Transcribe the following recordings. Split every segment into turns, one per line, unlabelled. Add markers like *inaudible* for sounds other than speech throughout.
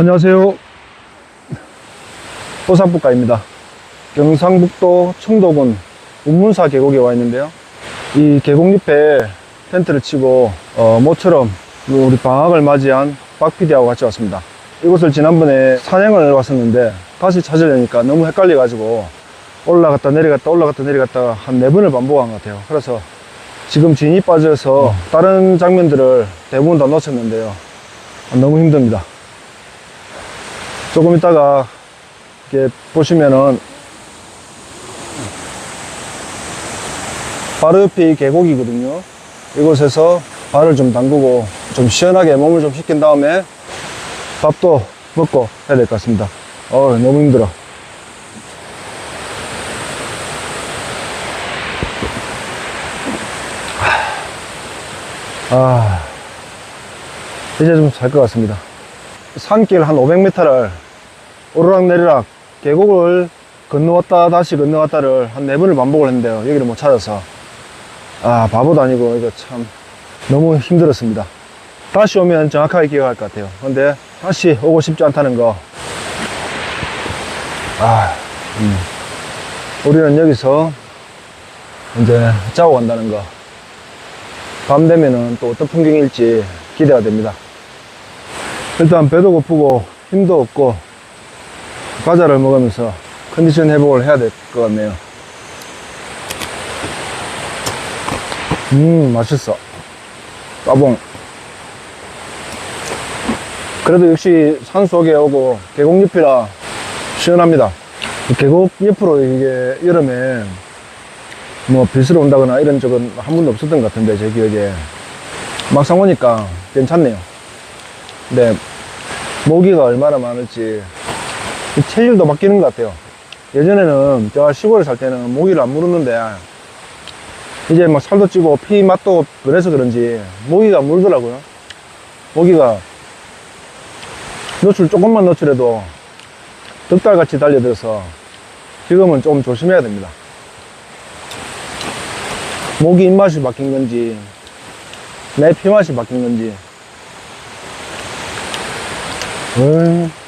안녕하세요. 호산북가입니다. 경상북도 청도군 운문사 계곡에 와 있는데요. 이 계곡 옆에 텐트를 치고 어, 모처럼 우리 방학을 맞이한 박PD하고 같이 왔습니다. 이곳을 지난번에 산행을 왔었는데 다시 찾으려니까 너무 헷갈려 가지고 올라갔다 내려갔다 올라갔다 내려갔다 한 네 번을 반복한 것 같아요. 그래서 지금 진이 빠져서 다른 장면들을 대부분 다 놓쳤는데요. 너무 힘듭니다. 조금 있다가 이렇게 보시면은 바로 옆에 이 계곡이거든요. 이곳에서 발을 좀 담그고 좀 시원하게 몸을 좀 식힌 다음에 밥도 먹고 해야 될 것 같습니다. 어 너무 힘들어. 아, 이제 좀 잘 것 같습니다. 산길 한 500m를 오르락내리락 계곡을 건너왔다 다시 건너왔다를 한 네 번을 반복을 했는데요. 여기를 못 찾아서 아 바보도 아니고 이거 참 너무 힘들었습니다. 다시 오면 정확하게 기억할 것 같아요. 근데 다시 오고 싶지 않다는 거. 아, 음. 우리는 여기서 이제 자고 간다는 거. 밤 되면은 또 어떤 풍경일지 기대가 됩니다. 일단 배도 고프고 힘도 없고 과자를 먹으면서 컨디션 회복을 해야 될 것 같네요. 음, 맛있어. 따봉. 그래도 역시 산 속에 오고 계곡 옆이라 시원합니다. 계곡 옆으로 이게 여름에 뭐 비스러 온다거나 이런 적은 한 번도 없었던 것 같은데 제 기억에 막상 오니까 괜찮네요. 근데 모기가 얼마나 많을지 이 체질도 바뀌는 것 같아요. 예전에는 제가 시골에 살 때는 모기를 안 물었는데 이제 막 살도 찌고 피 맛도 그래서 그런지 모기가 물더라고요. 모기가 노출 조금만 노출해도 득달같이 달려들어서 지금은 좀 조심해야 됩니다. 모기 입맛이 바뀐 건지 내 피맛이 바뀐 건지 음.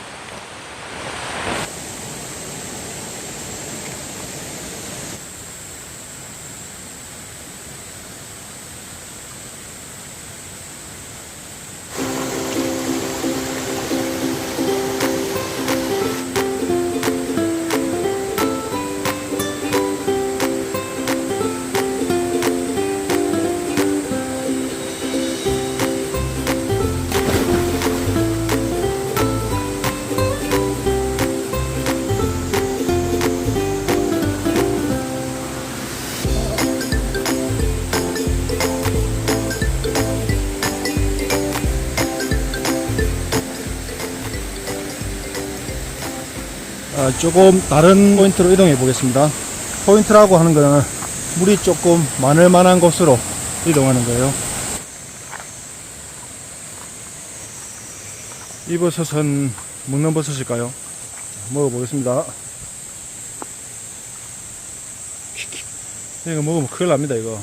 조금 다른 포인트로 이동해 보겠습니다. 포인트라고 하는 거는 물이 조금 많을 만한 곳으로 이동하는 거예요. 이 버섯은 먹는 버섯일까요? 먹어보겠습니다. 이거 먹으면 큰일 납니다, 이거.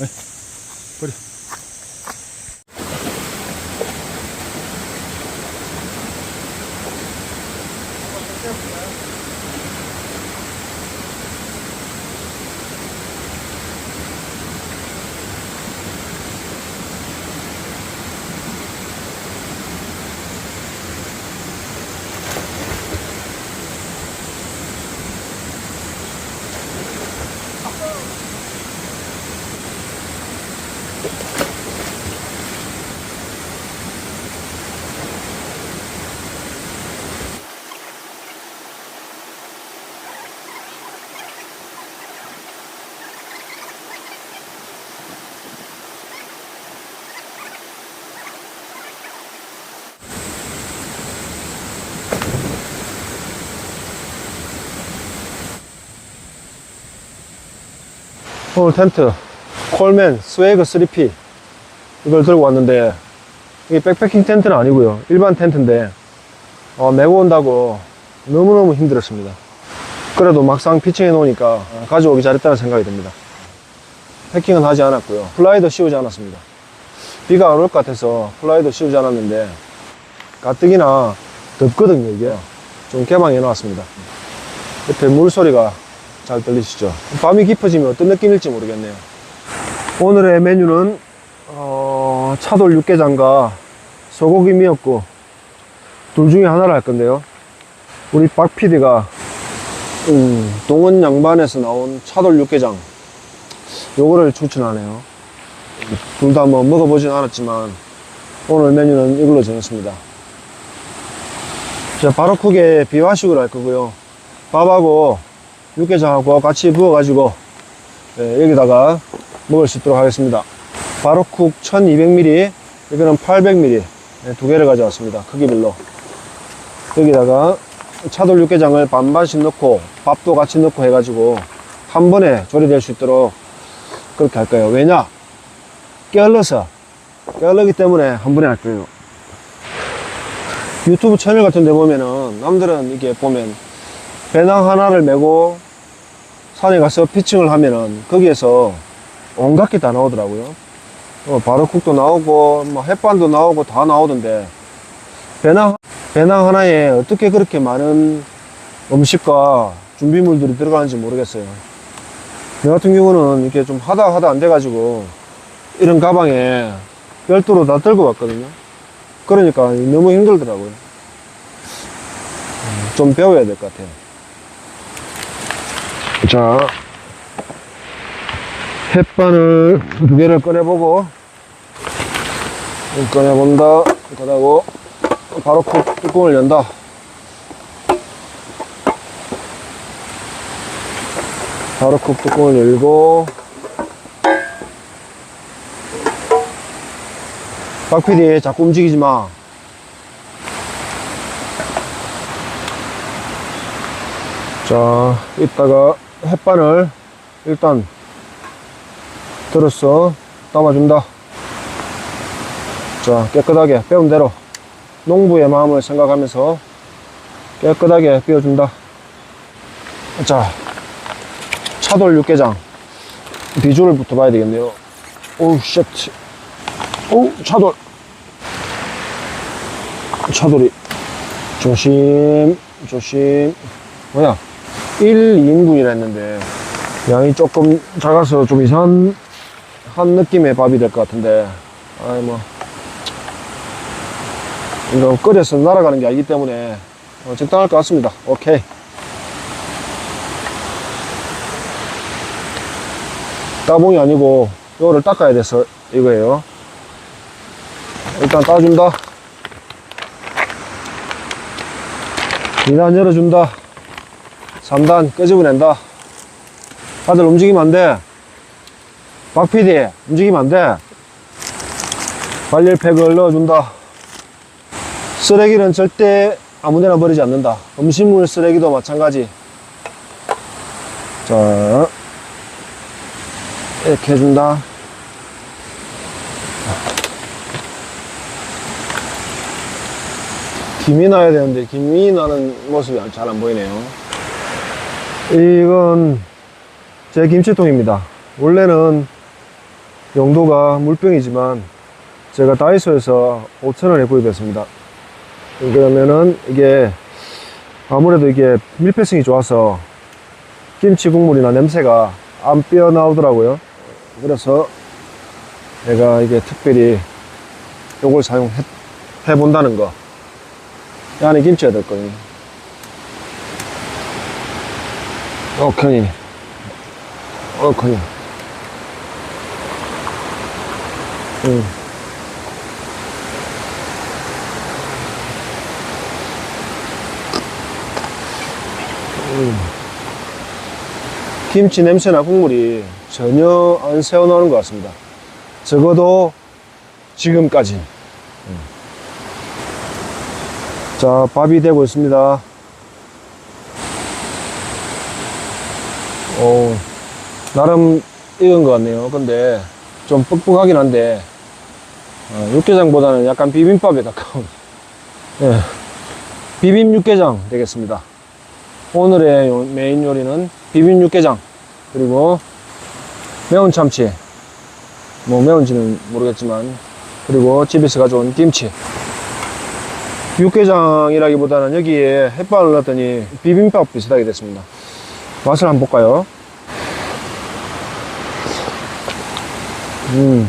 에이, 버려. 오늘 텐트 콜맨 스웨그 3P 이걸 들고 왔는데 이게 백패킹 텐트는 아니고요. 일반 텐트인데 어, 메고 온다고 너무너무 힘들었습니다. 그래도 막상 피칭해 놓으니까 어, 가져오기 잘했다는 생각이 듭니다. 패킹은 하지 않았고요. 플라이도 씌우지 않았습니다. 비가 안 올 것 같아서 플라이도 씌우지 않았는데 가뜩이나 덥거든요, 이게. 좀 개방해 놨습니다. 옆에 물소리가 잘 들리시죠? 밤이 깊어지면 어떤 느낌일지 모르겠네요. 오늘의 메뉴는, 어, 차돌 육개장과 소고기 미역국 둘 중에 하나를 할 건데요. 우리 박 PD가, 음, 동원 양반에서 나온 차돌 육개장. 요거를 추천하네요. 둘 다 뭐 먹어보진 않았지만, 오늘 메뉴는 이걸로 정했습니다. 자, 바로 크게 비화식으로 할 거고요. 밥하고 육개장하고 같이 부어가지고 예, 여기다가 먹을 수 있도록 하겠습니다. 바로쿡 1200ml, 이거는 800ml 예, 두 개를 가져왔습니다. 크기별로. 여기다가 차돌 육개장을 반반씩 넣고 밥도 같이 넣고 해가지고 한 번에 조리될 수 있도록 그렇게 할 거예요. 왜냐? 깨얼러서 깨얼르기 때문에 한 번에 할 거예요. 유튜브 채널 같은 데 보면은 남들은 이게 보면 배낭 하나를 메고 산에 가서 피칭을 하면은 거기에서 온갖 게 다 나오더라고요. 어, 바로쿡도 나오고 뭐 햇반도 나오고 다 나오던데 배낭 배낭 하나에 어떻게 그렇게 많은 음식과 준비물들이 들어가는지 모르겠어요. 내 같은 경우는 이렇게 좀 하다 하다 안 돼가지고 이런 가방에 별도로 다 들고 왔거든요. 그러니까 너무 힘들더라고요. 음, 좀 배워야 될 것 같아요. 자, 햇반을 두 개를 꺼내보고, 꺼내본다. 그러고, 바로 쿡 뚜껑을 연다. 바로 쿡 뚜껑을 열고, 박PD 자꾸 움직이지 마. 자, 이따가 햇반을 일단 들었어. 담아준다. 자, 깨끗하게 배운 대로 농부의 마음을 생각하면서 깨끗하게 비워준다. 자, 차돌 육개장 비주얼부터 봐야 되겠네요. 오우, 쉣. 오, 차돌. 차돌이. 조심, 조심. 뭐야? 1, 2인분이라 했는데, 양이 조금 작아서 좀 이상한 한 느낌의 밥이 될 것 같은데, 아이, 뭐. 이거 끓여서 날아가는 게 아니기 때문에, 어, 적당할 것 같습니다. 오케이. 따봉이 아니고, 이거를 닦아야 돼서 이거예요. 일단 따준다. 2단 열어준다. 3단 끄집어낸다. 다들 움직이면 안 돼. 박PD, 움직이면 안 돼. 발열팩을 넣어준다. 쓰레기는 절대 아무데나 버리지 않는다. 음식물 쓰레기도 마찬가지. 자, 이렇게 해준다. 김이 나야 되는데 김이 나는 모습이 잘 안 보이네요. 이건 제 김치통입니다. 원래는 용도가 물병이지만 제가 다이소에서 5,000원에 구입했습니다. 그러면은 이게 아무래도 이게 밀폐성이 좋아서 김치 국물이나 냄새가 안 삐어나오더라고요. 그래서 내가 이게 특별히 요걸 사용해 본다는 거. 이 안에 김치가 들거든요. 오케이. 오케이. 응. 음. 김치 냄새나 국물이 전혀 안 새어나오는 것 같습니다. 적어도 지금까지. 자, 밥이 되고 있습니다. 어, 나름 익은 것 같네요. 근데 좀 뻑뻑하긴 한데, 어, 육개장보다는 약간 비빔밥에 가까운, *laughs* 예, 비빔 육개장 되겠습니다. 오늘의 요- 메인 요리는 비빔 육개장, 그리고 매운 참치, 뭐 매운지는 모르겠지만, 그리고 집에서 가져온 김치. 육개장이라기보다는 여기에 햇반을 넣었더니 비빔밥 비슷하게 됐습니다. 맛을 한번 볼까요? 음,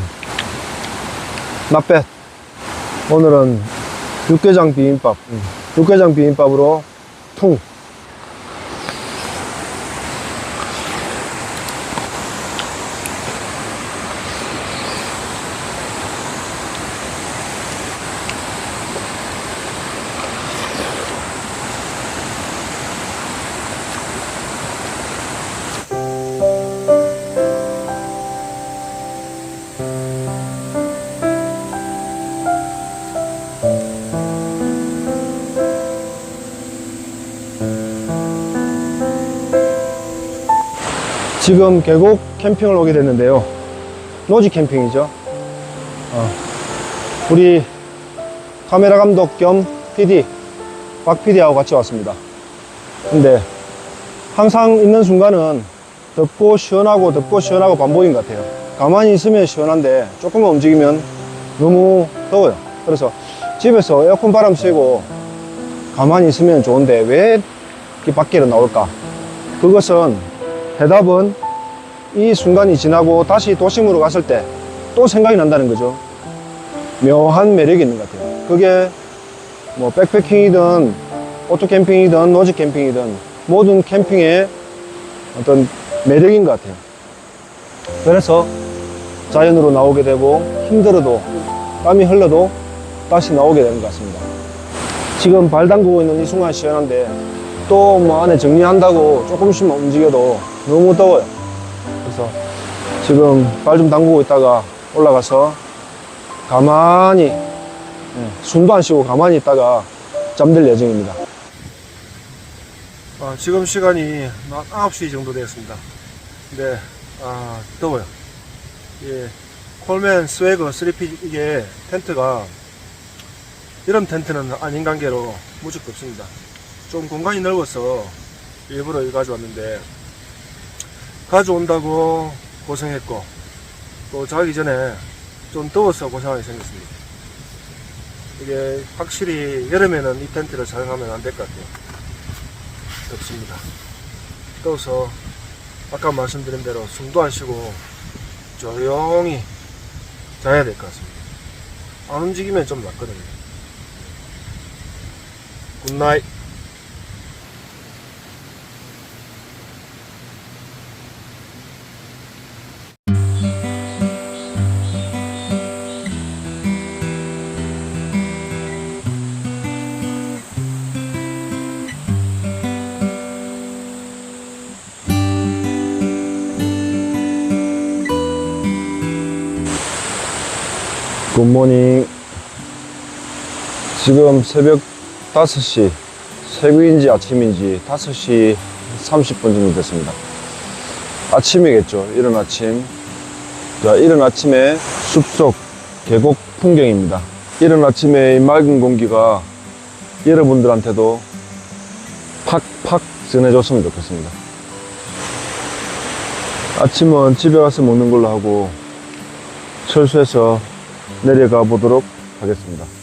bad. 오늘은 육개장 비빔밥, 음, 육개장 비빔밥으로 퉁. 지금 계곡 캠핑을 오게 됐는데요. 노지 캠핑이죠. 어, 우리 카메라 감독 겸 PD, 박 PD하고 같이 왔습니다. 근데 항상 있는 순간은 덥고 시원하고 덥고 시원하고 반복인 것 같아요. 가만히 있으면 시원한데 조금만 움직이면 너무 더워요. 그래서 집에서 에어컨 바람 쐬고 가만히 있으면 좋은데 왜 밖으로 나올까? 그것은 대답은 이 순간이 지나고 다시 도심으로 갔을 때 또 생각이 난다는 거죠. 묘한 매력이 있는 것 같아요. 그게 뭐 백패킹이든 오토 캠핑이든 노지 캠핑이든 모든 캠핑의 어떤 매력인 것 같아요. 그래서 자연으로 나오게 되고 힘들어도 땀이 흘러도 다시 나오게 되는 것 같습니다. 지금 발 담그고 있는 이 순간 시원한데 또 뭐 안에 정리한다고 조금씩만 움직여도 너무 더워요. 그래서 지금 발 좀 담그고 있다가 올라가서 가만히 예, 숨도 안 쉬고 가만히 있다가 잠들 예정입니다. 아, 지금 시간이 막 9시 정도 되었습니다. 근데 아, 더워요. 예, 콜맨 스웨그 3P 이게 텐트가 이런 텐트는 아닌 관계로 무척 덥습니다. 좀 공간이 넓어서 일부러 이거 가져왔는데 가져온다고 고생했고 또 자기 전에 좀 더워서 고생하게 생겼습니다. 이게 확실히 여름에는 이 텐트를 사용하면 안 될 것 같아요. 덥습니다. 더워서 아까 말씀드린 대로 숨도 안 쉬고 조용히 자야 될 것 같습니다. 안 움직이면 좀 낫거든요. 굿나잇. 굿모닝. 지금 새벽 5시, 새벽인지 아침인지 5시 30분 정도 됐습니다. 아침이겠죠. 이른 아침. 자, 이른 아침에 숲속 계곡 풍경입니다. 이른 아침에 이 맑은 공기가 여러분들한테도 팍팍 전해줬으면 좋겠습니다. 아침은 집에 가서 먹는 걸로 하고 철수해서 내려가 보도록 하겠습니다.